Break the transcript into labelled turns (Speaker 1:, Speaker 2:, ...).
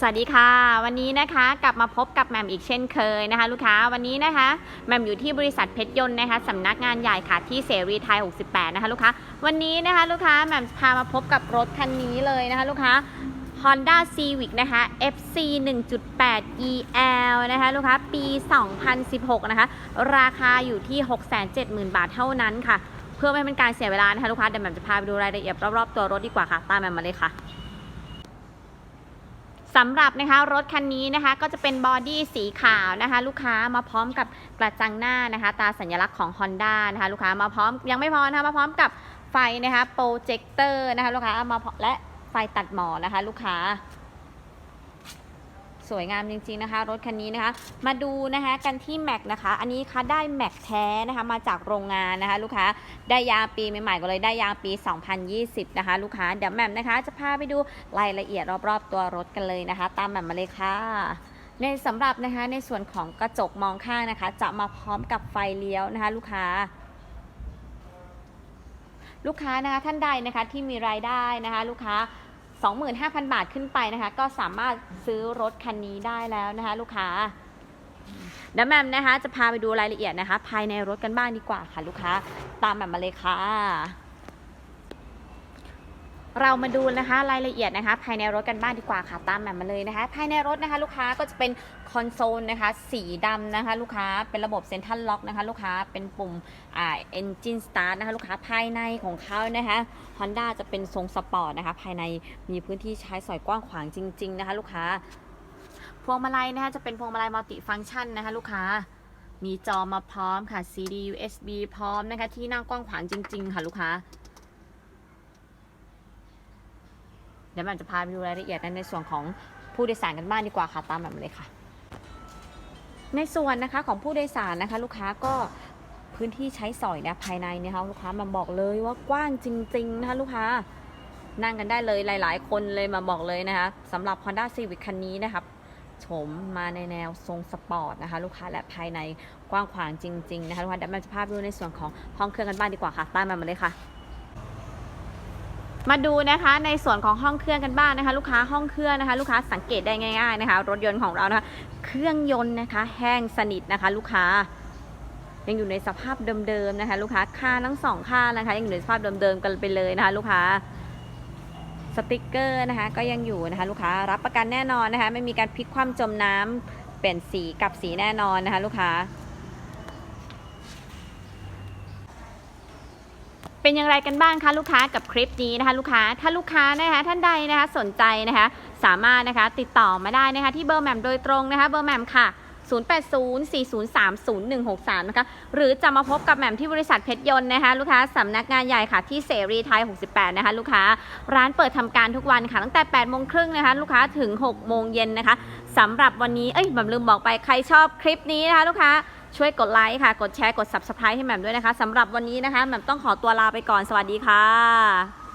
Speaker 1: สวัสดีค่ะ วันนี้นะคะกลับมาพบกับแหม่มอีกเช่นเคยนะคะ ลูกค้าวันนี้นะคะแหม่มอยู่ที่บริษัทเพชรยนต์นะคะสำนักงานใหญ่ค่ะที่เสรีไทย 68 นะคะลูกค้าวันนี้นะคะลูกค้าแหม่มพามาพบกับรถคันนี้เลยนะคะ ลูกค้า Honda Civic นะคะ FC 1.8 EL นะคะลูกค้าปี 2016 นะคะ ราคาอยู่ที่ 670,000 บาทเท่านั้นค่ะ เพื่อไม่ให้เป็นการเสียเวลานะคะลูกค้าเดี๋ยวแหม่มจะพาไปดูรายละเอียดรอบๆตัวรถดีกว่าค่ะ ตามแหม่มมาเลยค่ะ สำหรับนะคะรถคันนี้นะคะก็จะเป็นบอดี้สีขาวนะคะ ลูกค้ามาพร้อมกับกระจังหน้านะคะ ตาสัญลักษณ์ของ Honda นะคะลูกค้ามาพร้อมยังไม่พอนะคะมาพร้อมกับไฟนะคะโปรเจคเตอร์นะคะลูกค้ามาและไฟตัดหมอนะคะ ลูกค้า สวยงามจริงๆนะคะ รถคันนี้นะคะ มาดูนะคะกันที่แม็กนะคะ อันนี้ค่ะได้แม็กแท้นะคะมาจากโรงงานนะคะ ลูกค้าได้ยางปีใหม่ๆก็เลยได้ยางปี 2020 นะคะ ลูกค้าเดี๋ยวแหม่มนะคะ จะพาไปดูรายละเอียดรอบๆตัวรถกันเลยนะคะ ตามแหม่มมาเลยค่ะในสำหรับนะคะในส่วนของกระจกมองข้างนะคะ จะมาพร้อมกับไฟเลี้ยวนะคะ ลูกค้าลูกค้านะคะท่านใดนะคะที่มีรายได้นะคะ ลูกค้า 25,000 บาทขึ้นไปนะคะ ก็สามารถซื้อรถคันนี้ได้แล้วนะคะ ลูกค้าเดี๋ยวแมมนะคะ จะพาไปดูรายละเอียดนะคะ ภายในรถกันบ้างดีกว่าค่ะ ลูกค้า ตามแมมมาเลยค่ะ เรามาดูนะคะรายละเอียดนะคะ ภายในรถกันบ้างดีกว่าค่ะตามแหมมมาเลยนะคะ ภายในรถนะคะ ลูกค้าก็จะเป็นคอนโซลนะคะ สีดำนะคะ ลูกค้าเป็นระบบเซ็นทรัลล็อกนะคะ ลูกค้าเป็นปุ่มอ่า engine start นะคะ ลูกค้าภายในของเขานะคะ Honda จะเป็นทรงสปอร์ตนะคะ ภายในมีพื้นที่ใช้สอยกว้างขวางจริง ๆ นะคะ ลูกค้า พวงมาลัยนะคะจะเป็นพวงมาลัยมัลติฟังก์ชันนะคะ ลูกค้ามีจอมาพร้อมค่ะ CD USB พร้อมนะคะ ที่นั่งกว้างขวางจริง ๆ ค่ะลูกค้า เดี๋ยวมันจะพาไปดูรายละเอียดในส่วนของผู้โดยสารกันบ้างดีกว่าค่ะตามแบบมาเลยค่ะ ในส่วนนะคะของผู้โดยสารนะคะ ลูกค้าก็พื้นที่ใช้สอยนะภายในเนี่ยค่ะลูกค้ามาบอกเลยว่ากว้างจริง ๆ นะคะ ลูกค้านั่งกันได้เลยหลาย ๆ คนเลยมาบอกเลยนะคะสำหรับ Honda Civic คันนี้นะครับโฉมมาในแนวทรงสปอร์ตนะคะ ลูกค้าและภายในกว้างขวางจริง ๆ นะคะ ลูกค้าเดี๋ยวมาจะพาไปดูในส่วนของห้องเครื่องกันบ้างดีกว่าค่ะตามมามาเลยค่ะ มาดูนะคะในส่วนของห้องเครื่องกันบ้างนะคะ ลูกค้าห้องเครื่องนะคะ ลูกค้าสังเกตได้ง่าย ๆนะคะ รถยนต์ของเรานะคะเครื่องยนต์นะคะ แห้งสนิทนะคะ ลูกค้ายังอยู่ในสภาพเดิมๆนะคะ ลูกค้าค่าทั้งสองค่านะคะ ยังอยู่ในสภาพเดิมๆกันไปเลยนะคะ ลูกค้าสติกเกอร์นะคะ ก็ยังอยู่นะคะ ลูกค้ารับประกันแน่นอนนะคะ ไม่มีการพลิกคว่ำจมน้ำเปลี่ยนสีกับสีแน่นอนนะคะ ลูกค้า เป็นอย่างไรกันบ้างคะลูกค้ากับคลิปนี้นะคะลูกค้าถ้าลูกค้านะคะท่านใดนะคะสนใจนะคะสามารถนะคะติดต่อมาได้นะคะที่เบอร์แหม่มโดยตรงนะคะเบอร์แหม่มค่ะ 0804030163 นะคะ หรือจะมาพบกับแหม่มที่บริษัทเพชรยนต์นะคะลูกค้าสำนักงานใหญ่ค่ะที่เสรีไทย 68 นะคะลูกค้าร้านเปิดทำการทุกวันค่ะตั้งแต่8โมงครึ่งนะคะลูกค้าถึง6โมงเย็นนะคะสำหรับวันนี้เอ้ยแหม่มลืมบอกไปใครชอบคลิปนี้นะคะลูกค้า ช่วยกดไลค์ค่ะ กดแชร์ กด subscribe ให้แหม่มด้วยนะคะสำหรับวันนี้นะคะแหม่มต้องขอตัวลาไปก่อน สวัสดีค่ะ